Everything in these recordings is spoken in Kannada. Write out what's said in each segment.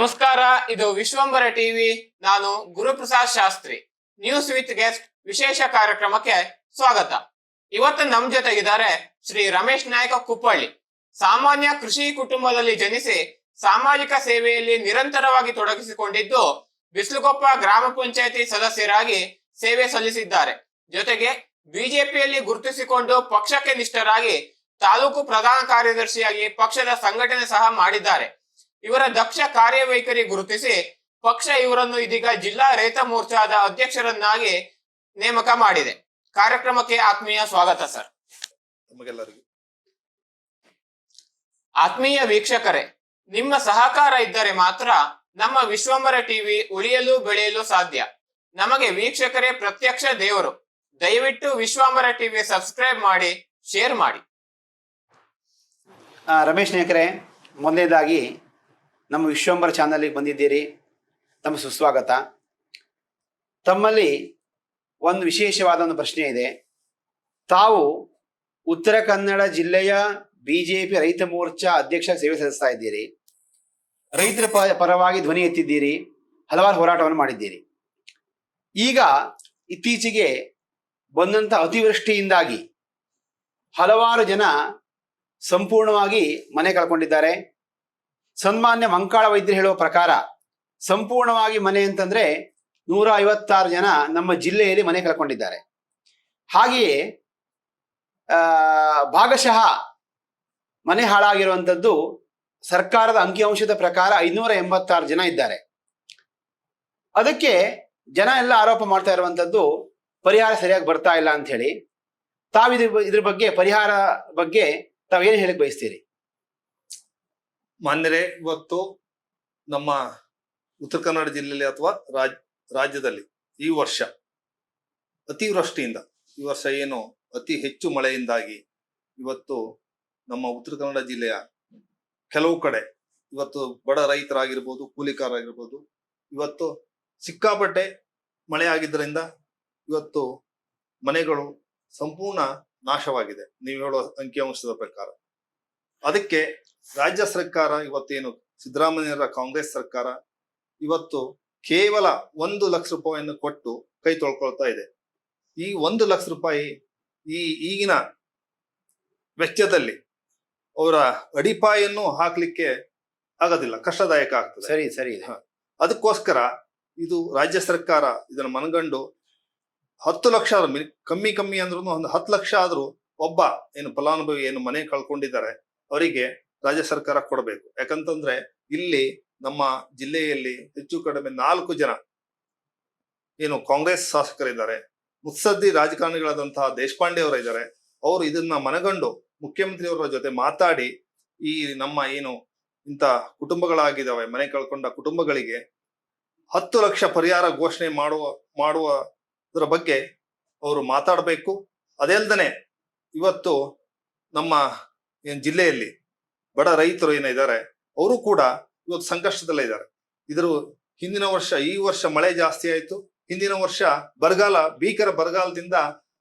ನಮಸ್ಕಾರ, ಇದು ವಿಶ್ವಂಬರ ಟಿವಿ. ನಾನು Guruprasad Shastri. News with guest ವಿಶೇಷ ಕಾರ್ಯಕ್ರಮಕ್ಕೆ ಸ್ವಾಗತ. ಇವತ್ತು ನಮ್ ಜೊತೆಗಿದ್ದಾರೆ ಶ್ರೀ ರಮೇಶ್ ನಾಯಕ ಕುಪ್ಪಳ್ಳಿ ಸಾಮಾನ್ಯ ಕೃಷಿ ಕುಟುಂಬದಲ್ಲಿ ಜನಿಸಿ ಸಾಮಾಜಿಕ ಸೇವೆಯಲ್ಲಿ ನಿರಂತರವಾಗಿ ತೊಡಗಿಸಿಕೊಂಡಿದ್ದು ಬಿಸ್ಲುಕೊಪ್ಪ ಗ್ರಾಮ ಪಂಚಾಯತಿ ಸದಸ್ಯರಾಗಿ ಸೇವೆ ಸಲ್ಲಿಸಿದ್ದಾರೆ. ಜೊತೆಗೆ ಬಿಜೆಪಿಯಲ್ಲಿ ಗುರುತಿಸಿಕೊಂಡು ಪಕ್ಷಕ್ಕೆ ನಿಷ್ಠರಾಗಿ ತಾಲೂಕು ಪ್ರಧಾನ ಕಾರ್ಯದರ್ಶಿಯಾಗಿ ಪಕ್ಷದ ಸಂಘಟನೆ ಸಹ ಮಾಡಿದ್ದಾರೆ. ಇವರ ದಕ್ಷ ಕಾರ್ಯವೈಖರಿ ಗುರುತಿಸಿ ಪಕ್ಷ ಇವರನ್ನು ಇದೀಗ ಜಿಲ್ಲಾ ರೈತ ಮೋರ್ಚಾದ ಅಧ್ಯಕ್ಷರನ್ನಾಗಿ ನೇಮಕ ಮಾಡಿದೆ. ಕಾರ್ಯಕ್ರಮಕ್ಕೆ ಆತ್ಮೀಯ ಸ್ವಾಗತ ಸರ್. ಆತ್ಮೀಯ ವೀಕ್ಷಕರೇ ನಿಮ್ಮ ಸಹಕಾರ ಇದ್ದರೆ ಮಾತ್ರ ನಮ್ಮ ವಿಶ್ವಂಬರ ಟಿವಿ ಉಳಿಯಲು ಬೆಳೆಯಲು ಸಾಧ್ಯ. ನಮಗೆ ವೀಕ್ಷಕರೇ ಪ್ರತ್ಯಕ್ಷ ದೇವರು. ದಯವಿಟ್ಟು ವಿಶ್ವಂಬರ ಟಿವಿ ಸಬ್ಸ್ಕ್ರೈಬ್ ಮಾಡಿ ಶೇರ್ ಮಾಡಿ. ಆ, ರಮೇಶ್ ನೇಕರೆ ಮೊದಲನೇದಾಗಿ ನಮ್ಮ ವಿಶ್ವಂಬರ ಚಾನಲ್ಗೆ ಬಂದಿದ್ದೀರಿ. ತಮ್ಮ ಸುಸ್ವಾಗತ. ತಮ್ಮಲ್ಲಿ ಒಂದು ವಿಶೇಷವಾದ ಒಂದು ಪ್ರಶ್ನೆ ಇದೆ. ತಾವು ಉತ್ತರ ಕನ್ನಡ ಜಿಲ್ಲೆಯ ಬಿ ಜೆ ಪಿ ರೈತ ಮೋರ್ಚಾ ಅಧ್ಯಕ್ಷ ಸೇವೆ ಸಲ್ಲಿಸ್ತಾ ಇದ್ದೀರಿ. ರೈತರ ಪರವಾಗಿ ಧ್ವನಿ ಎತ್ತಿದ್ದೀರಿ. ಹಲವಾರು ಹೋರಾಟವನ್ನು ಮಾಡಿದ್ದೀರಿ. ಈಗ ಇತ್ತೀಚೆಗೆ ಬಂದಂಥ ಅತಿವೃಷ್ಟಿಯಿಂದಾಗಿ ಹಲವಾರು ಜನ ಸಂಪೂರ್ಣವಾಗಿ ಮನೆ ಕಳ್ಕೊಂಡಿದ್ದಾರೆ. ಸನ್ಮಾನ್ಯ ಮಂಕಾಳ ವೈದ್ಯರು ಹೇಳುವ ಪ್ರಕಾರ ಸಂಪೂರ್ಣವಾಗಿ ಮನೆ ಅಂತಂದ್ರೆ ನೂರ ಐವತ್ತಾರು ಜನ ನಮ್ಮ ಜಿಲ್ಲೆಯಲ್ಲಿ ಮನೆ ಕಳ್ಕೊಂಡಿದ್ದಾರೆ. ಹಾಗೆಯೇ ಭಾಗಶಃ ಮನೆ ಹಾಳಾಗಿರುವಂಥದ್ದು ಸರ್ಕಾರದ ಅಂಕಿಅಂಶದ ಪ್ರಕಾರ ಐನೂರ ಎಂಬತ್ತಾರು ಜನ ಇದ್ದಾರೆ. ಅದಕ್ಕೆ ಜನ ಎಲ್ಲ ಆರೋಪ ಮಾಡ್ತಾ ಇರುವಂಥದ್ದು ಪರಿಹಾರ ಸರಿಯಾಗಿ ಬರ್ತಾ ಇಲ್ಲ ಅಂತ ಹೇಳಿ ತಾವಿದ್ರ ಇದ್ರ ಬಗ್ಗೆ, ಪರಿಹಾರ ಬಗ್ಗೆ ತಾವೇನು ಹೇಳಕ್ ಬಯಸ್ತೀರಿ? ಮಾನ್ಯರೇ, ಇವತ್ತು ನಮ್ಮ ಉತ್ತರ ಕನ್ನಡ ಜಿಲ್ಲೆಯಲ್ಲಿ ಅಥವಾ ರಾಜ್, ರಾಜ್ಯದಲ್ಲಿ ಈ ವರ್ಷ ಅತಿವೃಷ್ಟಿಯಿಂದ, ಈ ವರ್ಷ ಏನು ಅತಿ ಹೆಚ್ಚು ಮಳೆಯಿಂದಾಗಿ ಇವತ್ತು ನಮ್ಮ ಉತ್ತರ ಕನ್ನಡ ಜಿಲ್ಲೆಯ ಕೆಲವು ಕಡೆ ಇವತ್ತು ಬಡ ರೈತರಾಗಿರ್ಬೋದು, ಕೂಲಿಕಾರರಾಗಿರ್ಬೋದು, ಇವತ್ತು ಸಿಕ್ಕಾಪಟ್ಟೆ ಮಳೆ ಆಗಿದ್ದರಿಂದ ಇವತ್ತು ಮನೆಗಳು ಸಂಪೂರ್ಣ ನಾಶವಾಗಿದೆ. ನೀವು ಹೇಳೋ ಅಂಕಿಅಂಶದ ಪ್ರಕಾರ. ಅದಕ್ಕೆ ರಾಜ್ಯ ಸರ್ಕಾರ ಇವತ್ತೇನು ಸಿದ್ದರಾಮಯ್ಯರ ಕಾಂಗ್ರೆಸ್ ಸರ್ಕಾರ ಇವತ್ತು ಕೇವಲ ಒಂದು ಲಕ್ಷ ರೂಪಾಯಿಯನ್ನು ಕೊಟ್ಟು ಕೈ ತೊಳ್ಕೊಳ್ತಾ ಇದೆ. ಈ ಒಂದು ಲಕ್ಷ ರೂಪಾಯಿ ಈ ಈಗಿನ ವೆಚ್ಚದಲ್ಲಿ ಅವರ ಅಡಿಪಾಯನ್ನು ಹಾಕ್ಲಿಕ್ಕೆ ಆಗೋದಿಲ್ಲ ಕಷ್ಟದಾಯಕ ಆಗ್ತದೆ. ಸರಿ ಸರಿ. ಅದಕ್ಕೋಸ್ಕರ ಇದು ರಾಜ್ಯ ಸರ್ಕಾರ ಇದನ್ನು ಮನಗಂಡು ಹತ್ತು ಲಕ್ಷ ಕಮ್ಮಿ ಕಮ್ಮಿ ಅಂದ್ರೂ ಒಂದು ಹತ್ತು ಲಕ್ಷ ಆದರೂ ಒಬ್ಬ ಏನು ಫಲಾನುಭವಿ ಏನು ಮನೆ ಕಳ್ಕೊಂಡಿದ್ದಾರೆ ಅವರಿಗೆ ರಾಜ್ಯ ಸರ್ಕಾರ ಕೊಡಬೇಕು. ಯಾಕಂತಂದ್ರೆ ಇಲ್ಲಿ ನಮ್ಮ ಜಿಲ್ಲೆಯಲ್ಲಿ ಹೆಚ್ಚು ಕಡಿಮೆ ನಾಲ್ಕು ಜನ ಏನು ಕಾಂಗ್ರೆಸ್ ಶಾಸಕರಿದ್ದಾರೆ. ಮುತ್ಸದ್ದಿ ರಾಜಕಾರಣಿಗಳಾದಂತಹ ದೇಶಪಾಂಡೆ ಅವರು ಇದ್ದಾರೆ. ಅವರು ಇದನ್ನ ಮನಗಂಡು ಮುಖ್ಯಮಂತ್ರಿಯವರ ಜೊತೆ ಮಾತಾಡಿ ಈ ನಮ್ಮ ಏನು ಇಂಥ ಕುಟುಂಬಗಳಾಗಿದ್ದಾವೆ, ಮನೆ ಕಳ್ಕೊಂಡ ಕುಟುಂಬಗಳಿಗೆ ಹತ್ತು ಲಕ್ಷ ಪರಿಹಾರ ಘೋಷಣೆ ಮಾಡುವ ಮಾಡುವುದರ ಬಗ್ಗೆ ಅವರು ಮಾತಾಡಬೇಕು. ಅದಲ್ದನೆ ಇವತ್ತು ನಮ್ಮ ಏನು ಜಿಲ್ಲೆಯಲ್ಲಿ ಬಡ ರೈತರು ಏನಿದ್ದಾರೆ ಅವರು ಕೂಡ ಇವತ್ತು ಸಂಕಷ್ಟದಲ್ಲೇ ಇದ್ದಾರೆ. ಇದ್ರ ಹಿಂದಿನ ವರ್ಷ ಈ ವರ್ಷ ಮಳೆ ಜಾಸ್ತಿ ಆಯಿತು. ಹಿಂದಿನ ವರ್ಷ ಬರಗಾಲ ಭೀಕರ ಬರಗಾಲದಿಂದ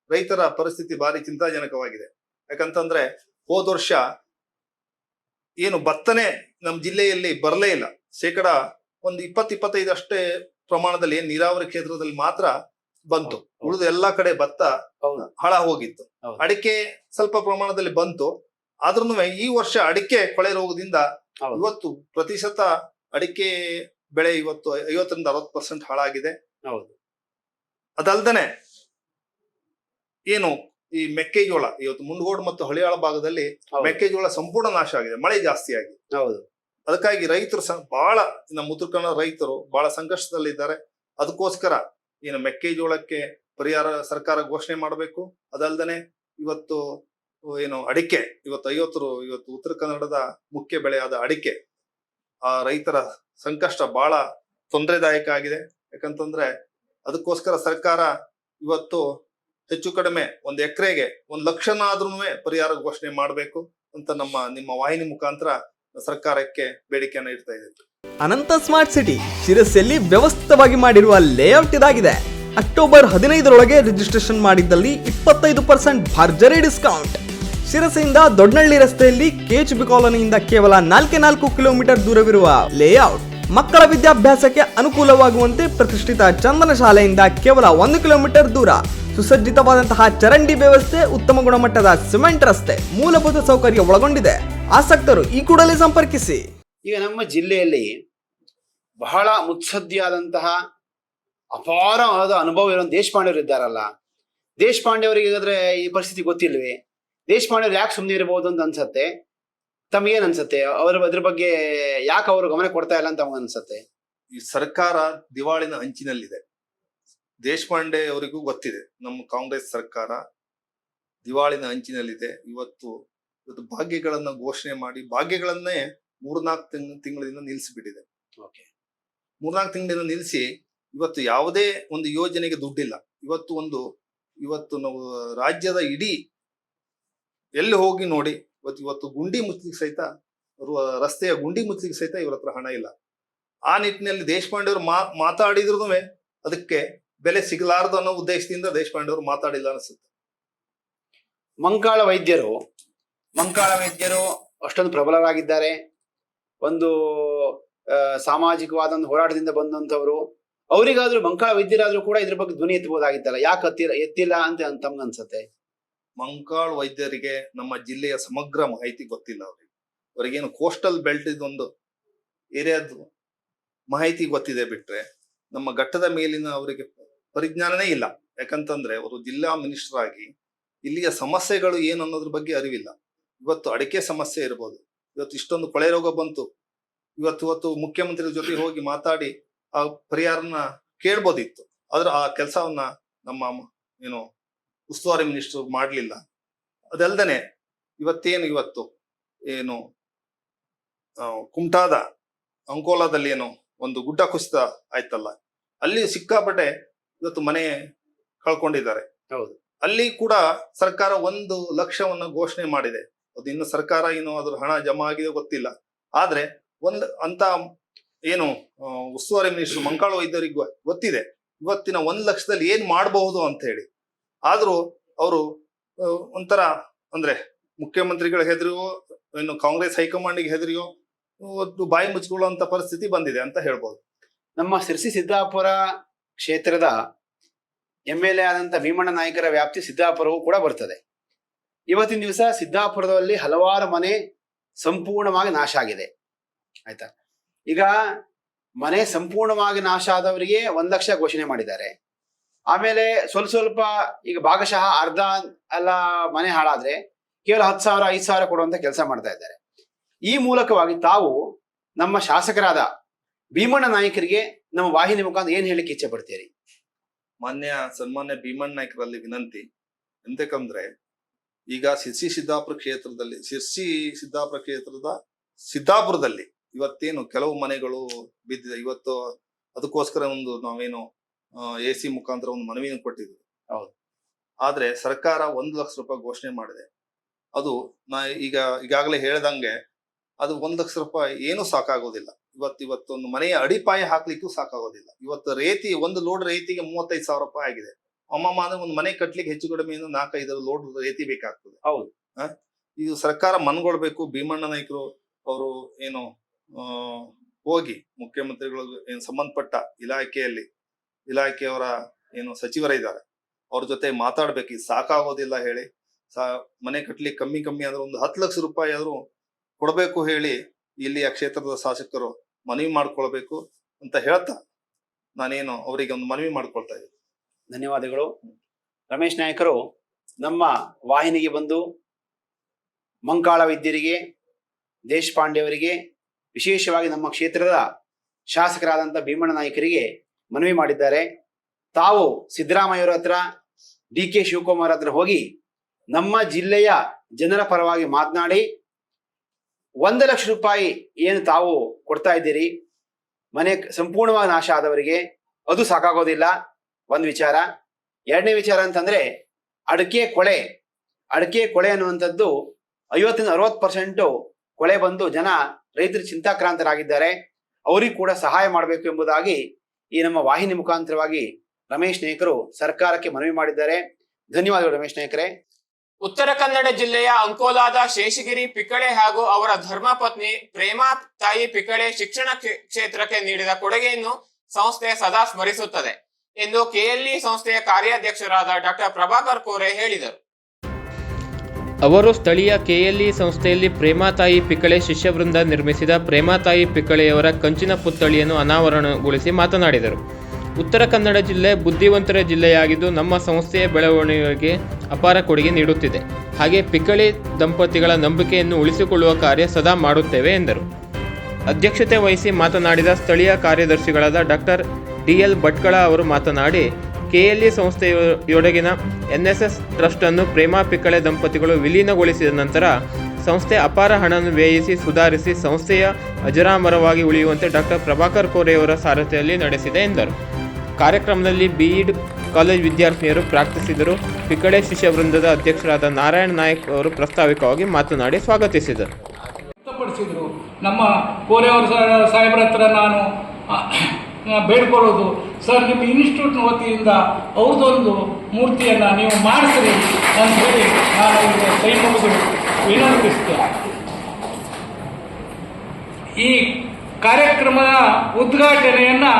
ರೈತರ ಪರಿಸ್ಥಿತಿ ಭಾರಿ ಚಿಂತಾಜನಕವಾಗಿದೆ ಯಾಕಂತಂದ್ರೆ ಹೋದ ವರ್ಷ ಏನು ಭತ್ತನೆ ನಮ್ಮ ಜಿಲ್ಲೆಯಲ್ಲಿ ಬರಲೇ ಇಲ್ಲ. ಶೇಕಡ ಒಂದು ಇಪ್ಪತ್ ಇಪ್ಪತ್ತೈದು ಅಷ್ಟೇ ಪ್ರಮಾಣದಲ್ಲಿ ಏನ್ ನೀರಾವರಿ ಕ್ಷೇತ್ರದಲ್ಲಿ ಮಾತ್ರ ಬಂತು. ಉಳಿದು ಎಲ್ಲಾ ಕಡೆ ಭತ್ತ ಹಳ ಹೋಗಿತ್ತು. ಅಡಿಕೆ ಸ್ವಲ್ಪ ಪ್ರಮಾಣದಲ್ಲಿ ಬಂತು. ಆದ್ರೂ ಈ ವರ್ಷ ಅಡಿಕೆ ಕೊಳೆ ರೋಗದಿಂದ ಇವತ್ತು ಪ್ರತಿಶತ ಅಡಿಕೆ ಬೆಳೆ ಇವತ್ತು ಐವತ್ತರಿಂದ ಅರವತ್ತು ಪರ್ಸೆಂಟ್ ಹಾಳಾಗಿದೆ. ಹೌದು. ಅದಲ್ದನೆ ಏನು ಈ ಮೆಕ್ಕೆಜೋಳ ಇವತ್ತು ಮುಂಡಗೋಡು ಮತ್ತು ಹಳಿಯಾಳ ಭಾಗದಲ್ಲಿ ಮೆಕ್ಕೆಜೋಳ ಸಂಪೂರ್ಣ ನಾಶ ಆಗಿದೆ ಮಳೆ ಜಾಸ್ತಿ ಆಗಿ ಹೌದು. ಅದಕ್ಕಾಗಿ ರೈತರು ಬಹಳ ನಮ್ಮ ಉತ್ತರ ಕನ್ನಡ ರೈತರು ಬಹಳ ಸಂಕಷ್ಟದಲ್ಲಿದ್ದಾರೆ. ಅದಕ್ಕೋಸ್ಕರ ಏನು ಮೆಕ್ಕೆಜೋಳಕ್ಕೆ ಪರಿಹಾರ ಸರ್ಕಾರ ಘೋಷಣೆ ಮಾಡಬೇಕು. ಅದಲ್ದನೆ ಇವತ್ತು ಏನು ಅಡಿಕೆ. ಇವತ್ತು ಐವತ್ತು ಇವತ್ತು ಉತ್ತರ ಕನ್ನಡದ ಮುಖ್ಯ ಬೆಳೆಯಾದ ಅಡಿಕೆ. ಆ ರೈತರ ಸಂಕಷ್ಟ ಬಹಳ ತೊಂದರೆದಾಯಕ ಆಗಿದೆ. ಯಾಕಂತಂದ್ರೆ ಅದಕ್ಕೋಸ್ಕರ ಸರ್ಕಾರ ಇವತ್ತು ಹೆಚ್ಚು ಕಡಿಮೆ ಒಂದು ಎಕರೆಗೆ ಒಂದು ಲಕ್ಷನಾದ್ರೂ ಪರಿಹಾರ ಘೋಷಣೆ ಮಾಡಬೇಕು ಅಂತ ನಮ್ಮ, ನಿಮ್ಮ ವಾಹಿನಿ ಮುಖಾಂತರ ಸರ್ಕಾರಕ್ಕೆ ಬೇಡಿಕೆಯನ್ನು ಇಡ್ತಾ ಇದೆ ಅನಂತ ಸ್ಮಾರ್ಟ್ ಸಿಟಿ ಶಿರಸಿಯಲ್ಲಿ ವ್ಯವಸ್ಥಿತವಾಗಿ ಮಾಡಿರುವ ಲೇಔಟ್ ಇದಾಗಿದೆ. ಅಕ್ಟೋಬರ್ ಹದಿನೈದರೊಳಗೆ ರಿಜಿಸ್ಟ್ರೇಷನ್ ಮಾಡಿದ್ದಲ್ಲಿ ಇಪ್ಪತ್ತೈದು ಪರ್ಸೆಂಟ್ ಭರ್ಜರಿ ಡಿಸ್ಕೌಂಟ್ ಶಿರಸಿಯಿಂದ ದೊಡ್ಡನಳ್ಳಿ ರಸ್ತೆಯಲ್ಲಿ ಕೆಎಚ್ಬಿ ಕಾಲೋನಿಯಿಂದ ಕೇವಲ ನಾಲ್ಕೇ ನಾಲ್ಕು ಕಿಲೋಮೀಟರ್ ದೂರವಿರುವ ಲೇಔಟ್ ಮಕ್ಕಳ ವಿದ್ಯಾಭ್ಯಾಸಕ್ಕೆ ಅನುಕೂಲವಾಗುವಂತೆ ಪ್ರತಿಷ್ಠಿತ ಚಂದನ ಶಾಲೆಯಿಂದ ಕೇವಲ ಒಂದು ಕಿಲೋಮೀಟರ್ ದೂರ. ಸುಸಜ್ಜಿತವಾದಂತಹ ಚರಂಡಿ ವ್ಯವಸ್ಥೆ ಉತ್ತಮ ಗುಣಮಟ್ಟದ ಸಿಮೆಂಟ್ ರಸ್ತೆ ಮೂಲಭೂತ ಸೌಕರ್ಯ ಒಳಗೊಂಡಿದೆ. ಆಸಕ್ತರು ಈ ಕೂಡಲೇ ಸಂಪರ್ಕಿಸಿ. ಈಗ ನಮ್ಮ ಜಿಲ್ಲೆಯಲ್ಲಿ ಬಹಳ ಮುತ್ಸದ್ದಿಯಾದಂತಹ ಅಪಾರವಾದ ಅನುಭವ ಇರೋ ದೇಶಪಾಂಡೆಯವರು ಇದ್ದಾರಲ್ಲ. ದೇಶಪಾಂಡೆಯವರಿಗೆ ಈ ಪರಿಸ್ಥಿತಿ ಗೊತ್ತಿಲ್ವೇ? ದೇಶಪಾಂಡೆಯವ್ರು ಯಾಕೆ ಸುಮ್ಮನೆ ಇರಬಹುದು ಅಂತ ಅನ್ಸತ್ತೆ? ಏನ್ ಅನ್ಸತ್ತೆ? ಅವ್ರ ಅದ್ರ ಬಗ್ಗೆ ಯಾಕೆ ಅವರು ಗಮನ ಕೊಡ್ತಾ ಇಲ್ಲ ಅಂತ ಅನ್ಸುತ್ತೆ ಅನ್ಸತ್ತೆ? ಈ ಸರ್ಕಾರ ದಿವಾಳಿನ ಅಂಚಿನಲ್ಲಿದೆ. ದೇಶಪಾಂಡೆ ಅವರಿಗೂ ಗೊತ್ತಿದೆ. ನಮ್ಮ ಕಾಂಗ್ರೆಸ್ ಸರ್ಕಾರ ದಿವಾಳಿನ ಅಂಚಿನಲ್ಲಿದೆ. ಇವತ್ತು ಇವತ್ತು ಭಾಗ್ಯಗಳನ್ನ ಘೋಷಣೆ ಮಾಡಿ ಭಾಗ್ಯಗಳನ್ನೇ ಮೂರ್ನಾಲ್ಕು ತಿಂಗ್ ತಿಂಗಳಿಂದ ನಿಲ್ಲಿಸಿಬಿಟ್ಟಿದೆ ಓಕೆ. ಮೂರ್ನಾಲ್ಕು ತಿಂಗಳಿಂದ ನಿಲ್ಲಿಸಿ ಇವತ್ತು ಯಾವುದೇ ಒಂದು ಯೋಜನೆಗೆ ದುಡ್ಡಿಲ್ಲ. ಇವತ್ತು ಒಂದು ಇವತ್ತು ನಾವು ರಾಜ್ಯದ ಇಡೀ ಎಲ್ಲಿ ಹೋಗಿ ನೋಡಿ ಇವತ್ತು ಇವತ್ತು ಗುಂಡಿ ಮುಚ್ಚಲಿಕ್ಕೆ ಸಹಿತ ರಸ್ತೆಯ ಗುಂಡಿ ಮುಚ್ಚಲಿಕ್ಕೆ ಸಹಿತ ಇವ್ರ ಹತ್ರ ಹಣ ಇಲ್ಲ. ಆ ನಿಟ್ಟಿನಲ್ಲಿ ದೇಶಪಾಂಡೆ ಅವರು ಮಾ ಮಾತಾಡಿದ್ರು ಅದಕ್ಕೆ ಬೆಲೆ ಸಿಗಲಾರದು ಅನ್ನೋ ಉದ್ದೇಶದಿಂದ ದೇಶಪಾಂಡೆ ಅವರು ಮಾತಾಡಿಲ್ಲ ಅನಿಸುತ್ತೆ. ಮಂಕಾಳ ವೈದ್ಯರು ಮಂಕಾಳ ವೈದ್ಯರು ಅಷ್ಟೊಂದು ಪ್ರಬಲರಾಗಿದ್ದಾರೆ. ಒಂದು ಸಾಮಾಜಿಕವಾದ ಒಂದು ಹೋರಾಟದಿಂದ ಬಂದಂತವರು ಅವರಿಗಾದ್ರೂ ಮಂಕಾಳ ವೈದ್ಯರಾದ್ರೂ ಕೂಡ ಇದ್ರ ಬಗ್ಗೆ ಧ್ವನಿ ಎತ್ತಬಹುದಾಗಿತ್ತಲ್ಲ? ಯಾಕೆ ಹತ್ತಿರ ಎತ್ತಿಲ್ಲ ಅಂತ ತಮ್ಗೆ ಅನ್ಸತ್ತೆ ಮಂಕಾಳ್ ವೈದ್ಯರಿಗೆ ನಮ್ಮ ಜಿಲ್ಲೆಯ ಸಮಗ್ರ ಮಾಹಿತಿ ಗೊತ್ತಿಲ್ಲ ಅವರಿಗೆ. ಅವರಿಗೇನು ಕೋಸ್ಟಲ್ ಬೆಲ್ಟ್ ಇದೊಂದು ಏರಿಯಾದ ಮಾಹಿತಿ ಗೊತ್ತಿದೆ ಬಿಟ್ರೆ ನಮ್ಮ ಘಟ್ಟದ ಮೇಲಿನ ಅವರಿಗೆ ಪರಿಜ್ಞಾನನೇ ಇಲ್ಲ. ಯಾಕಂತಂದ್ರೆ ಅವರು ಜಿಲ್ಲಾ ಮಿನಿಸ್ಟರ್ ಆಗಿ ಇಲ್ಲಿಯ ಸಮಸ್ಯೆಗಳು ಏನು ಅನ್ನೋದ್ರ ಬಗ್ಗೆ ಅರಿವಿಲ್ಲ. ಇವತ್ತು ಅಡಿಕೆ ಸಮಸ್ಯೆ ಇರ್ಬೋದು. ಇವತ್ತು ಇಷ್ಟೊಂದು ಕೊಳೆ ರೋಗ ಬಂತು. ಇವತ್ತು ಇವತ್ತು ಮುಖ್ಯಮಂತ್ರಿ ಜೊತೆ ಹೋಗಿ ಮಾತಾಡಿ ಆ ಪರಿಹಾರನ ಕೇಳ್ಬೋದಿತ್ತು. ಆದ್ರೆ ಆ ಕೆಲಸವನ್ನ ನಮ್ಮ ಏನು ಉಸ್ತುವಾರಿ ಮಿನಿಸ್ಟರ್ ಮಾಡಲಿಲ್ಲ. ಅದಲ್ದನೆ ಇವತ್ತೇನು ಇವತ್ತು? ಏನು ಕುಮಟಾದ ಅಂಕೋಲಾದಲ್ಲಿ ಏನು ಒಂದು ಗುಡ್ಡ ಕುಸಿತ ಆಯ್ತಲ್ಲ. ಅಲ್ಲಿ ಸಿಕ್ಕಾಪಟ್ಟೆ ಇವತ್ತು ಮನೆ ಕಳ್ಕೊಂಡಿದ್ದಾರೆ. ಹೌದು. ಅಲ್ಲಿ ಕೂಡ ಸರ್ಕಾರ ಒಂದು ಲಕ್ಷವನ್ನ ಘೋಷಣೆ ಮಾಡಿದೆ. ಅದು ಇನ್ನು ಸರ್ಕಾರ ಏನು ಅದ್ರ ಹಣ ಜಮಾ ಆಗಿದೆ ಗೊತ್ತಿಲ್ಲ. ಆದ್ರೆ ಒಂದು ಅಂತ ಏನು ಉಸ್ತುವಾರಿ ಮಿನಿಸ್ಟರ್ ಮಂಕಾಳು ವೈದ್ಯರಿಗೆ ಗೊತ್ತಿದೆ. ಇವತ್ತಿನ ಒಂದ್ ಲಕ್ಷದಲ್ಲಿ ಏನ್ ಮಾಡಬಹುದು ಅಂತ ಹೇಳಿ. ಆದ್ರೂ ಅವರು ಒಂಥರ ಅಂದ್ರೆ ಮುಖ್ಯಮಂತ್ರಿಗಳ ಹೆದರಿಯೋ, ಇನ್ನು ಕಾಂಗ್ರೆಸ್ ಹೈಕಮಾಂಡಿಗೆ ಹೆದರಿಯೋ, ಒಂದು ಬಾಯಿ ಮುಚ್ಕೊಳ್ಳುವಂತ ಪರಿಸ್ಥಿತಿ ಬಂದಿದೆ ಅಂತ ಹೇಳ್ಬೋದು. ನಮ್ಮ ಸಿರ್ಸಿ ಸಿದ್ದಾಪುರ ಕ್ಷೇತ್ರದ ಎಂ ಎಲ್ ಎ ಆದಂತ ಭೀಮಣ್ಣ ನಾಯಕರ ವ್ಯಾಪ್ತಿ ಸಿದ್ದಾಪುರವೂ ಕೂಡ ಬರ್ತದೆ. ಇವತ್ತಿನ ದಿವಸ ಸಿದ್ದಾಪುರದಲ್ಲಿ ಹಲವಾರು ಮನೆ ಸಂಪೂರ್ಣವಾಗಿ ನಾಶ ಆಗಿದೆ. ಆಯ್ತಾ? ಈಗ ಮನೆ ಸಂಪೂರ್ಣವಾಗಿ ನಾಶ ಆದವರಿಗೆ ಒಂದ್ ಲಕ್ಷ ಘೋಷಣೆ ಮಾಡಿದ್ದಾರೆ. ಆಮೇಲೆ ಸ್ವಲ್ಪ ಸ್ವಲ್ಪ ಈಗ ಭಾಗಶಃ ಅರ್ಧ ಎಲ್ಲ ಮನೆ ಹಾಳಾದ್ರೆ ಕೇವಲ ಹತ್ತು ಸಾವಿರ, ಐದು ಸಾವಿರ ಕೊಡುವಂತ ಕೆಲಸ ಮಾಡ್ತಾ ಇದ್ದಾರೆ. ಈ ಮೂಲಕವಾಗಿ ತಾವು ನಮ್ಮ ಶಾಸಕರಾದ ಭೀಮಣ್ಣ ನಾಯಕರಿಗೆ ನಮ್ಮ ವಾಹಿನಿ ಮುಖಾಂತರ ಏನ್ ಹೇಳಿಕ್ಕೆ ಇಚ್ಛೆ ಪಡ್ತೀರಿ? ಮಾನ್ಯ ಸನ್ಮಾನ್ಯ ಭೀಮಣ್ಣ ನಾಯಕರಲ್ಲಿ ವಿನಂತಿ. ಎಂತಕಂದ್ರೆ ಈಗ ಸಿರ್ಸಿ ಸಿದ್ದಾಪುರ ಕ್ಷೇತ್ರದಲ್ಲಿ ಸಿರ್ಸಿ ಸಿದ್ದಾಪುರ ಕ್ಷೇತ್ರದ ಸಿದ್ದಾಪುರದಲ್ಲಿ ಇವತ್ತೇನು ಕೆಲವು ಮನೆಗಳು ಬಿದ್ದಿದೆ. ಇವತ್ತು ಅದಕ್ಕೋಸ್ಕರ ಒಂದು ನಾವೇನು ಎ ಸಿ ಮುಖಾಂತರ ಒಂದು ಮನವಿಯನ್ನು ಕೊಟ್ಟಿದ್ರು ಹೌದು. ಆದ್ರೆ ಸರ್ಕಾರ ಒಂದು ಲಕ್ಷ ರೂಪಾಯಿ ಘೋಷಣೆ ಮಾಡಿದೆ. ಅದು ನಾ ಈಗ ಈಗಾಗಲೇ ಹೇಳ್ದಂಗೆ ಅದು ಒಂದು ಲಕ್ಷ ರೂಪಾಯಿ ಏನೂ ಸಾಕಾಗೋದಿಲ್ಲ. ಇವತ್ತು ಇವತ್ತೊಂದು ಮನೆಯ ಅಡಿಪಾಯ ಹಾಕ್ಲಿಕ್ಕೂ ಸಾಕಾಗೋದಿಲ್ಲ. ಇವತ್ತು ರೇತಿ ಒಂದು ಲೋಡ್ ರೇತಿಗೆ ಮೂವತ್ತೈದು ಸಾವಿರ ರೂಪಾಯಿ ಆಗಿದೆ. ಅಮ್ಮಮ್ಮ ಅಂದ್ರೆ ಒಂದು ಮನೆ ಕಟ್ಲಿಕ್ಕೆ ಹೆಚ್ಚು ಕಡಿಮೆ ನಾಲ್ಕೈದು ಲೋಡ್ ರೇತಿ ಬೇಕಾಗ್ತದೆ. ಹೌದು. ಇದು ಸರ್ಕಾರ ಮನ್ಗೊಳ್ಬೇಕು. ಭೀಮಣ್ಣ ನಾಯ್ಕರು ಅವರು ಏನು ಹೋಗಿ ಮುಖ್ಯಮಂತ್ರಿಗಳು ಏನು ಸಂಬಂಧಪಟ್ಟ ಇಲಾಖೆಯಲ್ಲಿ ಇಲಾಖೆಯವರ ಏನು ಸಚಿವರಿದ್ದಾರೆ ಅವ್ರ ಜೊತೆ ಮಾತಾಡ್ಬೇಕು, ಇದು ಸಾಕಾಗೋದಿಲ್ಲ ಹೇಳಿ, ಸಾ, ಮನೆ ಕಟ್ಲಿಕ್ಕೆ ಕಮ್ಮಿ ಕಮ್ಮಿ ಆದ್ರೆ ಒಂದು ಹತ್ತು ಲಕ್ಷ ರೂಪಾಯಿ ಆದ್ರೂ ಕೊಡಬೇಕು ಹೇಳಿ ಇಲ್ಲಿಯ ಕ್ಷೇತ್ರದ ಶಾಸಕರು ಮನವಿ ಮಾಡ್ಕೊಳ್ಬೇಕು ಅಂತ ಹೇಳ್ತಾ ನಾನೇನು ಅವರಿಗೆ ಒಂದು ಮನವಿ ಮಾಡ್ಕೊಳ್ತಾ ಇದ್ದೀನಿ. ಧನ್ಯವಾದಗಳು. ರಮೇಶ್ ನಾಯಕರು, ನಮ್ಮ ವಾಹಿನಿಗೆ ಬಂದು ಮಂಕಾಳ ವೈದ್ಯರಿಗೆ, ದೇಶಪಾಂಡೆ ಅವರಿಗೆ, ವಿಶೇಷವಾಗಿ ನಮ್ಮ ಕ್ಷೇತ್ರದ ಶಾಸಕರಾದಂಥ ಭೀಮಣ್ಣ ನಾಯಕರಿಗೆ ಮನವಿ ಮಾಡಿದ್ದಾರೆ. ತಾವು ಸಿದ್ದರಾಮಯ್ಯವರ ಹತ್ರ ಡಿ ಕೆ ಶಿವಕುಮಾರ್ ಹತ್ರ ಹೋಗಿ ನಮ್ಮ ಜಿಲ್ಲೆಯ ಜನರ ಪರವಾಗಿ ಮಾತನಾಡಿ, ಒಂದು ಲಕ್ಷ ರೂಪಾಯಿ ಏನು ತಾವು ಕೊಡ್ತಾ ಇದ್ದೀರಿ, ಮನೆ ಸಂಪೂರ್ಣವಾಗಿ ನಾಶ ಆದವರಿಗೆ ಅದು ಸಾಕಾಗೋದಿಲ್ಲ. ಒಂದು ವಿಚಾರ. ಎರಡನೇ ವಿಚಾರ ಅಂತಂದ್ರೆ, ಅಡಿಕೆ ಕೊಳೆ ಅಡಿಕೆ ಕೊಳೆ ಅನ್ನುವಂಥದ್ದು ಐವತ್ತರಿಂದ ಅರವತ್ತು ಪರ್ಸೆಂಟು ಕೊಳೆ ಬಂದು ಜನ ರೈತರು ಚಿಂತಾಕ್ರಾಂತರಾಗಿದ್ದಾರೆ. ಅವರಿಗೂ ಕೂಡ ಸಹಾಯ ಮಾಡಬೇಕು ಎಂಬುದಾಗಿ ಈ ನಮ್ಮ ವಾಹಿನಿ ಮುಖಾಂತರವಾಗಿ ರಮೇಶ್ ನಾಯಕರು ಸರ್ಕಾರಕ್ಕೆ ಮನವಿ ಮಾಡಿದ್ದಾರೆ. ಧನ್ಯವಾದಗಳು ರಮೇಶ್ ನಾಯಕರೇ ಉತ್ತರ ಕನ್ನಡ ಜಿಲ್ಲೆಯ ಅಂಕೋಲಾದ ಶೇಷಗಿರಿ ಪಿಕಳೆ ಹಾಗೂ ಅವರ ಧರ್ಮಪತ್ನಿ ಪ್ರೇಮಾ ತಾಯಿ ಪಿಕಳೆ ಶಿಕ್ಷಣ ಕ್ಷೇ- ಕ್ಷೇತ್ರಕ್ಕೆ ನೀಡಿದ ಕೊಡುಗೆಯನ್ನು ಸಂಸ್ಥೆ ಸದಾ ಸ್ಮರಿಸುತ್ತದೆ ಎಂದು ಕೆಎಲ್ಇ ಸಂಸ್ಥೆಯ ಕಾರ್ಯಾಧ್ಯಕ್ಷರಾದ ಡಾಕ್ಟರ್ ಪ್ರಭಾಕರ್ ಕೋರೆ ಹೇಳಿದರು. ಅವರು ಸ್ಥಳೀಯ ಕೆಎಲ್ಇ ಸಂಸ್ಥೆಯಲ್ಲಿ ಪ್ರೇಮಾತಾಯಿ ಪಿಕಳೆ ಶಿಷ್ಯವೃಂದ ನಿರ್ಮಿಸಿದ ಪ್ರೇಮಾತಾಯಿ ಪಿಕಳೆಯವರ ಕಂಚಿನ ಪುತ್ಥಳಿಯನ್ನು ಅನಾವರಣಗೊಳಿಸಿ ಮಾತನಾಡಿದರು. ಉತ್ತರ ಕನ್ನಡ ಜಿಲ್ಲೆ ಬುದ್ಧಿವಂತರ ಜಿಲ್ಲೆಯಾಗಿದ್ದು ನಮ್ಮ ಸಂಸ್ಥೆಯ ಬೆಳವಣಿಗೆಗೆ ಅಪಾರ ಕೊಡುಗೆ ನೀಡುತ್ತಿದೆ. ಹಾಗೆ ಪಿಕಳೆ ದಂಪತಿಗಳ ನಂಬಿಕೆಯನ್ನು ಉಳಿಸಿಕೊಳ್ಳುವ ಕಾರ್ಯ ಸದಾ ಮಾಡುತ್ತೇವೆ ಎಂದರು. ಅಧ್ಯಕ್ಷತೆ ವಹಿಸಿ ಮಾತನಾಡಿದ ಸ್ಥಳೀಯ ಕಾರ್ಯದರ್ಶಿಗಳಾದ ಡಾಕ್ಟರ್ ಡಿ ಎಲ್ ಭಟ್ಕಳ ಅವರು ಮಾತನಾಡಿ ಕೆಎಲ್ಇ ಎಸ್ ಎನ್ಎಸ್ಎಸ್ ಟ್ರಸ್ಟ್ ಅನ್ನು ಪ್ರೇಮಾ ಪಿಕ್ಕಳೆ ದಂಪತಿಗಳು ವಿಲೀನಗೊಳಿಸಿದ ನಂತರ ಸಂಸ್ಥೆ ಅಪಾರ ಹಣವನ್ನು ವ್ಯಯಿಸಿ ಸುಧಾರಿಸಿ ಸಂಸ್ಥೆಯ ಅಜರಾಮರವಾಗಿ ಉಳಿಯುವಂತೆ ಡಾಕ್ಟರ್ ಪ್ರಭಾಕರ್ ಕೋರೆಯವರ ಸಾರಥ್ಯದಲ್ಲಿ ನಡೆಸಿದೆ ಎಂದರು. ಕಾರ್ಯಕ್ರಮದಲ್ಲಿ ಬಿಇಡ್ ಕಾಲೇಜ್ ವಿದ್ಯಾರ್ಥಿನಿಯರು ಪ್ರಾರ್ಥಿಸಿದರು. ಪಿಕ್ಕಳೆ ಶಿಷ್ಯ ವೃಂದದ ಅಧ್ಯಕ್ಷರಾದ ನಾರಾಯಣ ನಾಯಕ್ ಅವರು ಪ್ರಾಸ್ತಾವಿಕವಾಗಿ ಮಾತನಾಡಿ ಸ್ವಾಗತಿಸಿದರು. ನಮ್ಮ ಕೋರೆಯವರ ಸಾಹೇಬರ ಹತ್ರ ನಾನು ಬೇಡ್ಕೊಳ್ಳೋದು. ಸರ್, ನಿಮ್ಮ ಇನ್ಸ್ಟಿಟ್ಯೂಟ್ನ ವತಿಯಿಂದ ಅವ್ರದ್ದೊಂದು ಮೂರ್ತಿಯನ್ನು ನೀವು ಮಾಡಿಸ್ರಿ ಅಂತ ಹೇಳಿ ನಾನು ಅವರಿಗೆ ಕೈ ಮುಗಿದು ವಿನಂತಿಸ್ತೇನೆ ಈ ಕಾರ್ಯಕ್ರಮದ ಉದ್ಘಾಟನೆಯನ್ನು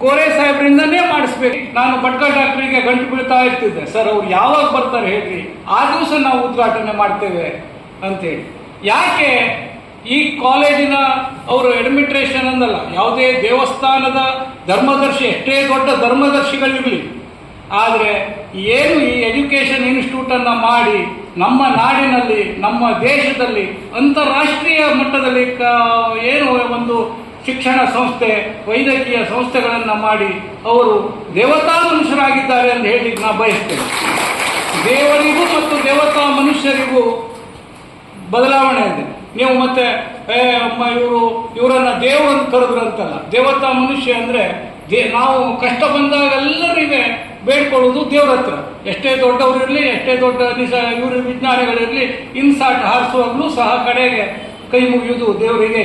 ಕೋರೆ ಸಾಹೇಬ್ರಿಂದನೇ ಮಾಡಿಸ್ಬೇಕು. ನಾನು ಪಟ್ಕ ಡಾಕ್ಟ್ರಿಗೆ ಗಂಟು ಬೀಳ್ತಾ ಇರ್ತಿದ್ದೆ. ಸರ್, ಅವ್ರು ಯಾವಾಗ ಬರ್ತಾರೆ ಹೇಳ್ರಿ. ಆ ದಿವಸ ನಾವು ಉದ್ಘಾಟನೆ ಮಾಡ್ತೇವೆ ಅಂತೇಳಿ. ಯಾಕೆ ಈ ಕಾಲೇಜಿನ ಅವರು ಅಡ್ಮಿನಿಸ್ಟ್ರೇಷನ್ ಅಂದಲ್ಲ, ಯಾವುದೇ ದೇವಸ್ಥಾನದ ಧರ್ಮದರ್ಶಿ, ಎಷ್ಟೇ ದೊಡ್ಡ ಧರ್ಮದರ್ಶಿಗಳಿರಲಿ. ಆದರೆ ಏನು ಈ ಎಜುಕೇಷನ್ ಇನ್ಸ್ಟಿಟ್ಯೂಟನ್ನು ಮಾಡಿ ನಮ್ಮ ನಾಡಿನಲ್ಲಿ, ನಮ್ಮ ದೇಶದಲ್ಲಿ, ಅಂತಾರಾಷ್ಟ್ರೀಯ ಮಟ್ಟದಲ್ಲಿ ಏನು ಒಂದು ಶಿಕ್ಷಣ ಸಂಸ್ಥೆ, ವೈದ್ಯಕೀಯ ಸಂಸ್ಥೆಗಳನ್ನು ಮಾಡಿ ಅವರು ದೇವತಾ ಮನುಷ್ಯರಾಗಿದ್ದಾರೆ ಅಂತ ಹೇಳಿ ನಾನು ಬಯಸ್ತೇನೆ. ದೇವರಿಗೂ ಮತ್ತು ದೇವತಾ ಮನುಷ್ಯರಿಗೂ ಬದಲಾವಣೆ ಇದೆ ನೀವು ಮತ್ತೆ ಅಮ್ಮ, ಇವರು, ಇವರನ್ನ ದೇವರು ಅಂತ ಕರೆದ್ರಂತಲ್ಲ. ದೇವತಾ ಮನುಷ್ಯ ಅಂದ್ರೆ ನಾವು ಕಷ್ಟ ಬಂದಾಗ ಎಲ್ಲರಿಗೆ ಬೇಡ್ಕೊಳ್ಳೋದು ದೇವ್ರ ಹತ್ರ. ಎಷ್ಟೇ ದೊಡ್ಡವರು ಇರಲಿ, ಎಷ್ಟೇ ದೊಡ್ಡ ನಿಸ, ಇವರು ವಿಜ್ಞಾನಿಗಳಿರಲಿ, ಇನ್ಸಾಟ್ ಹಾರಿಸುವಾಗಲೂ ಸಹ ಕಡೆಗೆ ಕೈ ಮುಗಿಯುವುದು ದೇವರಿಗೆ.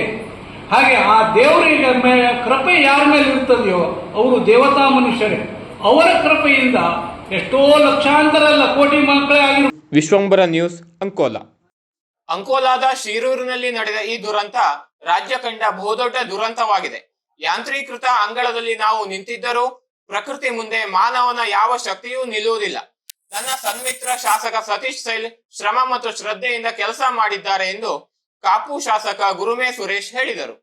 ಹಾಗೆ ಆ ದೇವರಿಗೆ ಮೇ, ಕೃಪೆ ಯಾರ ಮೇಲೆ ಇರ್ತದೆಯೋ, ಅವರು ದೇವತಾ ಮನುಷ್ಯರೇ. ಅವರ ಕೃಪೆಯಿಂದ ಎಷ್ಟೋ ಲಕ್ಷಾಂತರ ಅಲ್ಲ ಕೋಟಿ ಮಕ್ಕಳೇ ಆಗಿರು ವಿಶ್ವಂಬರ ನ್ಯೂಸ್ ಅಂಕೋಲಾ. ಅಂಕೋಲಾದ ಶಿರೂರಿನಲ್ಲಿ ನಡೆದ ಈ ದುರಂತ ರಾಜ್ಯ ಕಂಡ ಬಹುದೊಡ್ಡ ದುರಂತವಾಗಿದೆ. ಯಾಂತ್ರೀಕೃತ ಅಂಗಳದಲ್ಲಿ ನಾವು ನಿಂತಿದ್ದರೂ ಪ್ರಕೃತಿ ಮುಂದೆ ಮಾನವನ ಯಾವ ಶಕ್ತಿಯೂ ನಿಲ್ಲುವುದಿಲ್ಲ. ನನ್ನ ಸನ್ಮಿತ್ರ ಶಾಸಕ ಸತೀಶ್ ಸೈಲ್ ಶ್ರಮ ಮತ್ತು ಶ್ರದ್ಧೆಯಿಂದ ಕೆಲಸ ಮಾಡಿದ್ದಾರೆ ಎಂದು ಕಾಪು ಶಾಸಕ ಗುರುಮೇ ಸುರೇಶ್ ಹೇಳಿದರು.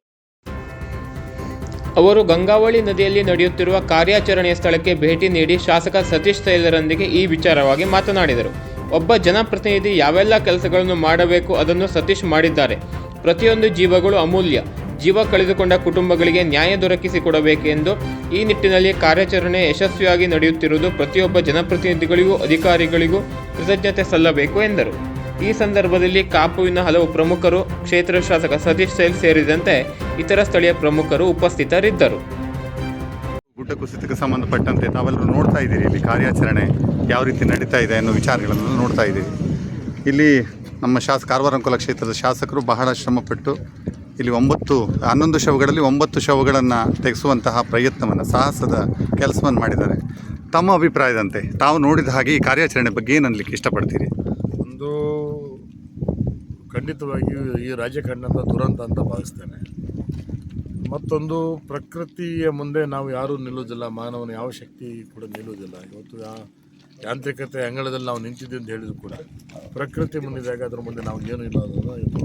ಅವರು ಗಂಗಾವಳಿ ನದಿಯಲ್ಲಿ ನಡೆಯುತ್ತಿರುವ ಕಾರ್ಯಾಚರಣೆಯ ಸ್ಥಳಕ್ಕೆ ಭೇಟಿ ನೀಡಿ ಶಾಸಕ ಸತೀಶ್ ಸೈಲರೊಂದಿಗೆ ಈ ವಿಚಾರವಾಗಿ ಮಾತನಾಡಿದರು. ಒಬ್ಬ ಜನಪ್ರತಿನಿಧಿ ಯಾವೆಲ್ಲ ಕೆಲಸಗಳನ್ನು ಮಾಡಬೇಕು ಅದನ್ನು ಸತೀಶ್ ಮಾಡಿದ್ದಾರೆ. ಪ್ರತಿಯೊಂದು ಜೀವಗಳು ಅಮೂಲ್ಯ. ಜೀವ ಕಳೆದುಕೊಂಡ ಕುಟುಂಬಗಳಿಗೆ ನ್ಯಾಯ ದೊರಕಿಸಿಕೊಡಬೇಕೆಂದು ಈ ನಿಟ್ಟಿನಲ್ಲಿ ಕಾರ್ಯಾಚರಣೆ ಯಶಸ್ವಿಯಾಗಿ ನಡೆಯುತ್ತಿರುವುದು ಪ್ರತಿಯೊಬ್ಬ ಜನಪ್ರತಿನಿಧಿಗಳಿಗೂ, ಅಧಿಕಾರಿಗಳಿಗೂ ಕೃತಜ್ಞತೆ ಸಲ್ಲಬೇಕು ಎಂದರು. ಈ ಸಂದರ್ಭದಲ್ಲಿ ಕಾಪುವಿನ ಹಲವು ಪ್ರಮುಖರು, ಕ್ಷೇತ್ರ ಶಾಸಕ ಸತೀಶ್ ಸೇಲ್ ಸೇರಿದಂತೆ ಇತರ ಸ್ಥಳೀಯ ಪ್ರಮುಖರು ಉಪಸ್ಥಿತರಿದ್ದರು. ಗುಡ್ಡ ಕುಸಿತಕ್ಕೆ ಸಂಬಂಧಪಟ್ಟಂತೆ ತಾವೆಲ್ಲರೂ ನೋಡ್ತಾ ಇದ್ದೀರಿ, ಇಲ್ಲಿ ಕಾರ್ಯಾಚರಣೆ. ಯಾವ ರೀತಿ ನಡೀತಾ ಇದೆ ಅನ್ನೋ ವಿಚಾರಗಳನ್ನು ನೋಡ್ತಾ ಇದ್ದೀವಿ. ಇಲ್ಲಿ ನಮ್ಮ ಶಾಸ ಕಾರವಾರ ಕ್ಷೇತ್ರದ ಶಾಸಕರು ಬಹಳ ಶ್ರಮಪಟ್ಟು ಇಲ್ಲಿ ಒಂಬತ್ತು, ಹನ್ನೊಂದು ಶವಗಳಲ್ಲಿ ಒಂಬತ್ತು ಶವಗಳನ್ನು ತೆಗೆಸುವಂತಹ ಪ್ರಯತ್ನವನ್ನು, ಸಾಹಸದ ಕೆಲಸವನ್ನು ಮಾಡಿದ್ದಾರೆ. ತಮ್ಮ ಅಭಿಪ್ರಾಯದಂತೆ ತಾವು ನೋಡಿದ ಹಾಗೆ ಈ ಕಾರ್ಯಾಚರಣೆ ಬಗ್ಗೆ ಏನು ಅನ್ಲಿಕ್ಕೆ ಇಷ್ಟಪಡ್ತೀರಿ? ಒಂದು ಖಂಡಿತವಾಗಿಯೂ ಈ ಕಂಡಂಥ ದುರಂತ ಅಂತ ಭಾವಿಸ್ತೇನೆ. ಮತ್ತೊಂದು, ಪ್ರಕೃತಿಯ ಮುಂದೆ ನಾವು ಯಾರೂ ನಿಲ್ಲುವುದಿಲ್ಲ, ಮಾನವನ ಯಾವ ಶಕ್ತಿ ಕೂಡ ನಿಲ್ಲುವುದಿಲ್ಲ. ಇವತ್ತು ಯಾ ಯಾಂತ್ರಿಕತೆ ಅಂಗಳದಲ್ಲಿ ನಾವು ನಿಂತಿದ್ದೀವಿ ಅಂತ ಹೇಳಿದ್ರು ಕೂಡ. ಪ್ರಕೃತಿ ಮುಂದಿದಾಗ ಅದ್ರ ಮುಂದೆ ನಾವು ಏನು ಇಲ್ಲ ಅನ್ನೋದು ಇದು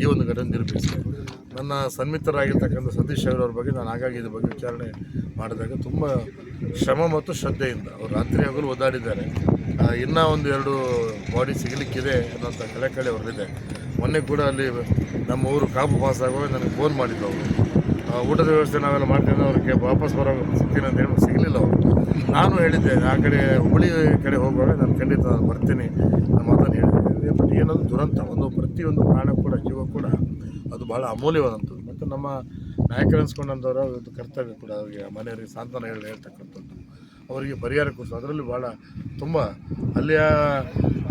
ಈ ಒಂದು ಘಟನೆ ನಿರೂಪಿಸಿದೆ. ನನ್ನ ಸನ್ಮಿತರಾಗಿರ್ತಕ್ಕಂಥ ಸತೀಶ್ ಅವರವ್ರ ಬಗ್ಗೆ ನಾನು ಹಾಗಾಗಿ ಇದ್ರ ಬಗ್ಗೆ ವಿಚಾರಣೆ ಮಾಡಿದಾಗ ತುಂಬ ಶ್ರಮ ಮತ್ತು ಶ್ರದ್ಧೆಯಿಂದ ಅವರು ರಾತ್ರಿ ಹಗಲು ಓದಾಡಿದ್ದಾರೆ. ಇನ್ನೂ ಒಂದು ಎರಡು ಬಾಡಿ ಸಿಗಲಿಕ್ಕಿದೆ ಅನ್ನೋಂಥ ಕಳಕಳಿ ಅವ್ರಲ್ಲಿದೆ. ಮೊನ್ನೆ ಕೂಡ ಅಲ್ಲಿ ನಮ್ಮ ಊರು ಕಾಪು ಪಾಸ್ ಆಗುವಾಗ ನನಗೆ ಫೋನ್ ಮಾಡಿದ್ದು ಅವರು. ಊಟದ ವ್ಯವಸ್ಥೆ ನಾವೆಲ್ಲ ಮಾಡ್ತೀವಿ ಅವ್ರಿಗೆ ವಾಪಸ್ ಬರೋ ಸಿಗ್ತೀನಿ ಅಂತ ಹೇಳಿ ಸಿಗಲಿಲ್ಲ ಅವರು ನಾನು ಹೇಳಿದ್ದೆ ಆ ಕಡೆ ಹುಬ್ಬಳ್ಳಿ ಕಡೆ ಹೋಗುವಾಗ ನಾನು ಖಂಡಿತ ಬರ್ತೀನಿ ನಮ್ಮ ಮಾತನ್ನು ಹೇಳಿದ್ದೆ ಬಟ್ ಏನದು ದುರಂತ, ಒಂದು ಪ್ರತಿಯೊಂದು ಪ್ರಾಣ ಕೂಡ, ಜೀವ ಕೂಡ ಅದು ಭಾಳ ಅಮೂಲ್ಯವಾದಂಥದ್ದು. ಮತ್ತು ನಮ್ಮ ನಾಯಕರು ಅನ್ಸ್ಕೊಂಡಂಥವ್ರು ಕರ್ತವ್ಯ ಕೂಡ ಅವರಿಗೆ ಮನೆಯವರಿಗೆ ಸಾಂತ್ವನ ಹೇಳಿ ಹೇಳ್ತಕ್ಕಂಥದ್ದು. ಅವರಿಗೆ ಪರಿಹಾರ ಕೊಡಿಸು. ಅದರಲ್ಲಿ ಭಾಳ ತುಂಬ ಅಲ್ಲಿಯ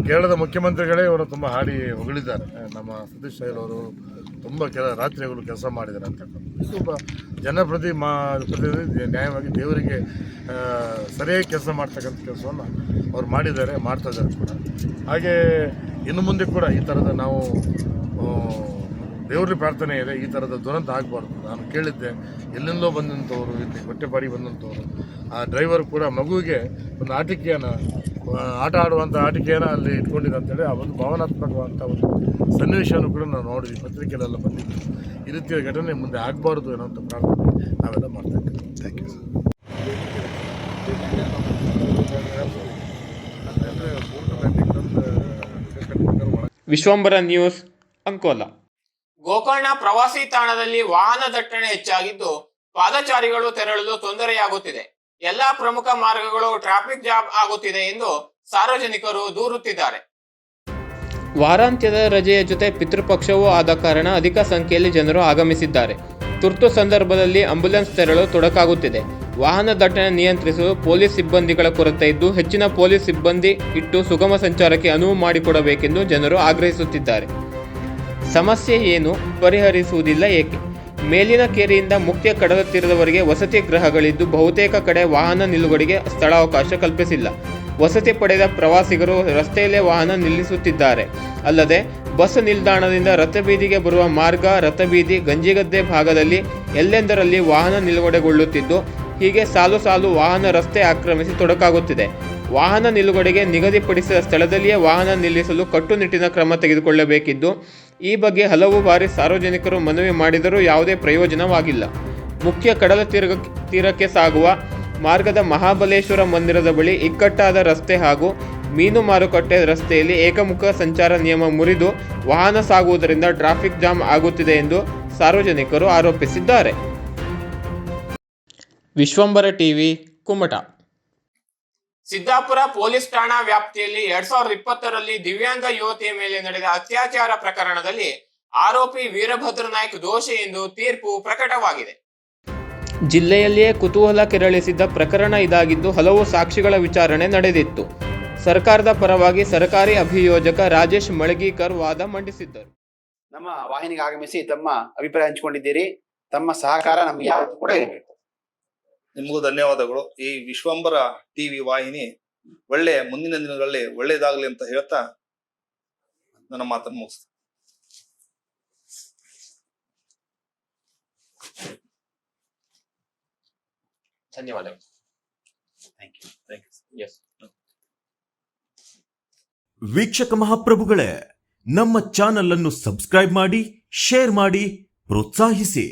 ಕೇರಳದ ಮುಖ್ಯಮಂತ್ರಿಗಳೇ ಇವರು ತುಂಬ ಹಾಡಿ ಹೊಗಳಿದ್ದಾರೆ. ನಮ್ಮ ಸತೀಶ್ ಅವರು ತುಂಬ ಕೆಲ ರಾತ್ರಿಗಳು ಕೆಲಸ ಮಾಡಿದ್ದಾರೆ ಅಂತಕ್ಕಂಥದ್ದು ಇದು ಜನಪ್ರತಿ ಮಾ ಪ್ರತಿನಿಧಿ ನ್ಯಾಯವಾಗಿ ದೇವರಿಗೆ ಸರಿಯಾಗಿ ಕೆಲಸ ಮಾಡ್ತಕ್ಕಂಥ ಕೆಲಸವನ್ನು ಅವ್ರು ಮಾಡಿದ್ದಾರೆ, ಮಾಡ್ತಾ ಇದ್ದಾರೆ ಕೂಡ. ಹಾಗೇ ಇನ್ನು ಮುಂದೆ ಕೂಡ ಈ ಥರದ ನಾವು ದೇವರಲ್ಲಿ ಪ್ರಾರ್ಥನೆ ಇದೆ ಈ ಥರದ ದುರಂತ ಆಗಬಾರ್ದು. ನಾನು ಕೇಳಿದ್ದೆ ಎಲ್ಲಿಂದೋ ಬಂದಂಥವ್ರು ಇಲ್ಲಿ ಹೊಟ್ಟೆಪಾಡಿ ಬಂದಂಥವ್ರು. ಆ ಡ್ರೈವರ್ ಕೂಡ ಮಗುವಿಗೆ ಒಂದು ಆಟಿಕೆಯನ್ನು ಆಟ ಆಡುವಂಥ ಆಟಿಕೆಯನ್ನು ಅಲ್ಲಿ ಇಟ್ಕೊಂಡಿದೆ ಅಂತೇಳಿ ಆ ಒಂದು ಭಾವನಾತ್ಮಕವಂಥ ಒಂದು ಸನ್ನಿವೇಶವನ್ನು ಕೂಡ ನಾವು ನೋಡಿದ್ವಿ ಪತ್ರಿಕೆಯಲ್ಲೆಲ್ಲ ಬಂದಿದ್ದು ಈ ರೀತಿಯ ಘಟನೆ ಮುಂದೆ ಆಗಬಾರ್ದು ಅನ್ನೋಂಥ ಪ್ರಾರ್ಥನೆ ನಾವೆಲ್ಲ ಮಾಡ್ತಾ ಇದ್ದೀವಿ. Thank you Vishwambara news Ankola. Gokarna ಪ್ರವಾಸಿ ತಾಣದಲ್ಲಿ ವಾಹನ ದಟ್ಟಣೆ ಹೆಚ್ಚಾಗಿದ್ದು ಪಾದಚಾರಿಗಳು ತೆರಳಲು ತೊಂದರೆಯಾಗುತ್ತಿದೆ. ಎಲ್ಲಾ ಪ್ರಮುಖ ಮಾರ್ಗಗಳು ಟ್ರಾಫಿಕ್ ಜಾಮ್ ಆಗುತ್ತಿದೆ ಎಂದು ಸಾರ್ವಜನಿಕರು ದೂರುತ್ತಿದ್ದಾರೆ. ವಾರಾಂತ್ಯದ ರಜೆಯ ಜೊತೆ ಪಿತೃಪಕ್ಷವೂ ಆದ ಕಾರಣ ಅಧಿಕ ಸಂಖ್ಯೆಯಲ್ಲಿ ಜನರು ಆಗಮಿಸಿದ್ದಾರೆ. ತುರ್ತು ಸಂದರ್ಭದಲ್ಲಿ ಆಂಬ್ಯುಲೆನ್ಸ್ ತೆರಳು ತೊಡಕಾಗುತ್ತಿದೆ. ವಾಹನ ದಟ್ಟಣೆ ನಿಯಂತ್ರಿಸಲು ಪೊಲೀಸ್ ಸಿಬ್ಬಂದಿಗಳ ಕೊರತೆ ಇದ್ದು ಹೆಚ್ಚಿನ ಪೊಲೀಸ್ ಸಿಬ್ಬಂದಿ ಇಟ್ಟು ಸುಗಮ ಸಂಚಾರಕ್ಕೆ ಅನುವು ಮಾಡಿಕೊಡಬೇಕೆಂದು ಜನರು ಆಗ್ರಹಿಸುತ್ತಿದ್ದಾರೆ. ಸಮಸ್ಯೆ ಏನು? ಪರಿಹರಿಸುವುದಿಲ್ಲ ಏಕೆ? ಮೇಲಿನ ಕೆರೆಯಿಂದ ಮುಖ್ಯ ಕಡಲ ತೀರದವರೆಗೆ ವಸತಿ ಗೃಹಗಳಿದ್ದು ಬಹುತೇಕ ಕಡೆ ವಾಹನ ನಿಲುಗಡೆಗೆ ಸ್ಥಳಾವಕಾಶ ಕಲ್ಪಿಸಿಲ್ಲ. ವಸತಿ ಪಡೆದ ಪ್ರವಾಸಿಗರು ರಸ್ತೆಯಲ್ಲೇ ವಾಹನ ನಿಲ್ಲಿಸುತ್ತಿದ್ದಾರೆ. ಅಲ್ಲದೆ, ಬಸ್ ನಿಲ್ದಾಣದಿಂದ ರಥಬೀದಿಗೆ ಬರುವ ಮಾರ್ಗ, ರಥಬೀದಿ, ಗಂಜಿಗದ್ದೆ ಭಾಗದಲ್ಲಿ ಎಲ್ಲೆಂದರಲ್ಲಿ ವಾಹನ ನಿಲುಗಡೆಗೊಳ್ಳುತ್ತಿದ್ದು, ಹೀಗೆ ಸಾಲು ಸಾಲು ವಾಹನ ರಸ್ತೆ ಆಕ್ರಮಿಸಿ ತೊಡಕಾಗುತ್ತಿದೆ. ವಾಹನ ನಿಲುಗಡೆಗೆ ನಿಗದಿಪಡಿಸಿದ ಸ್ಥಳದಲ್ಲಿಯೇ ವಾಹನ ನಿಲ್ಲಿಸಲು ಕಟ್ಟುನಿಟ್ಟಿನ ಕ್ರಮ ತೆಗೆದುಕೊಳ್ಳಬೇಕಿದ್ದು ಈ ಬಗ್ಗೆ ಹಲವು ಬಾರಿ ಸಾರ್ವಜನಿಕರು ಮನವಿ ಮಾಡಿದರೂ ಯಾವುದೇ ಪ್ರಯೋಜನವಾಗಿಲ್ಲ. ಮುಖ್ಯ ಕಡಲ ತೀರ ತೀರಕ್ಕೆ ಸಾಗುವ ಮಾರ್ಗದ ಮಹಾಬಲೇಶ್ವರ ಮಂದಿರದ ಬಳಿ ಇಕ್ಕಟ್ಟಾದ ರಸ್ತೆ ಹಾಗೂ ಮೀನು ಮಾರುಕಟ್ಟೆ ರಸ್ತೆಯಲ್ಲಿ ಏಕಮುಖ ಸಂಚಾರ ನಿಯಮ ಮುರಿದು ವಾಹನ ಸಾಗುವುದರಿಂದ ಟ್ರಾಫಿಕ್ ಜಾಮ್ ಆಗುತ್ತಿದೆ ಎಂದು ಸಾರ್ವಜನಿಕರು ಆರೋಪಿಸಿದ್ದಾರೆ. ವಿಶ್ವಂಬರ ಟಿವಿ, ಕುಮಟ. ಸಿದ್ದಾಪುರ ಪೊಲೀಸ್ ಠಾಣಾ ವ್ಯಾಪ್ತಿಯಲ್ಲಿ ಎರಡ್ ಸಾವಿರದ ಇಪ್ಪತ್ತರಲ್ಲಿ ದಿವ್ಯಾಂಗ ಯುವತಿಯ ಮೇಲೆ ನಡೆದ ಅತ್ಯಾಚಾರ ಪ್ರಕರಣದಲ್ಲಿ ಆರೋಪಿ ವೀರಭದ್ರ ನಾಯ್ಕ್ ದೋಷಿ ಎಂದು ತೀರ್ಪು ಪ್ರಕಟವಾಗಿದೆ. ಜಿಲ್ಲೆಯಲ್ಲಿಯೇ ಕುತೂಹಲ ಕೆರಳಿಸಿದ್ದ ಪ್ರಕರಣ ಇದಾಗಿದ್ದು ಹಲವು ಸಾಕ್ಷಿಗಳ ವಿಚಾರಣೆ ನಡೆದಿತ್ತು. ಸರ್ಕಾರದ ಪರವಾಗಿ ಸರ್ಕಾರಿ ಅಭಿಯೋಜಕ ರಾಜೇಶ್ ಮಳಗೀಕರ್ ವಾದ ಮಂಡಿಸಿದ್ದರು. ನಮ್ಮ ವಾಹಿನಿಗೆ ಆಗಮಿಸಿ ತಮ್ಮ ಅಭಿಪ್ರಾಯ ಹಂಚಿಕೊಂಡಿದ್ದೀರಿ. ತಮ್ಮ ಸಹಕಾರ ನಮ್ಗೆ ಯಾವತ್ತೂ ಕೂಡ ಇರಬೇಕು. ನಿಮಗೂ ಧನ್ಯವಾದಗಳು. ಈ ವಿಶ್ವಂಬರ ಟಿವಿ ವಾಹಿನಿ ಒಳ್ಳೆ ಮುಂದಿನ ದಿನಗಳಲ್ಲಿ ಒಳ್ಳೇದಾಗಲಿ ಅಂತ ಹೇಳ್ತಾ ನನ್ನ ಮಾತನ್ನು ಮುಗಿಸ್ತೀನಿ. ಧನ್ಯವಾದಗಳು. Thank you thank you yes ವೀಕ್ಷಕ ಮಹಾಪ್ರಭುಗಳೇ ನಮ್ಮ ಚಾನಲ್ ಅನ್ನು ಸಬ್ಸ್ಕ್ರೈಬ್ ಮಾಡಿ ಶೇರ್ ಮಾಡಿ ಪ್ರೋತ್ಸಾಹಿಸಿ.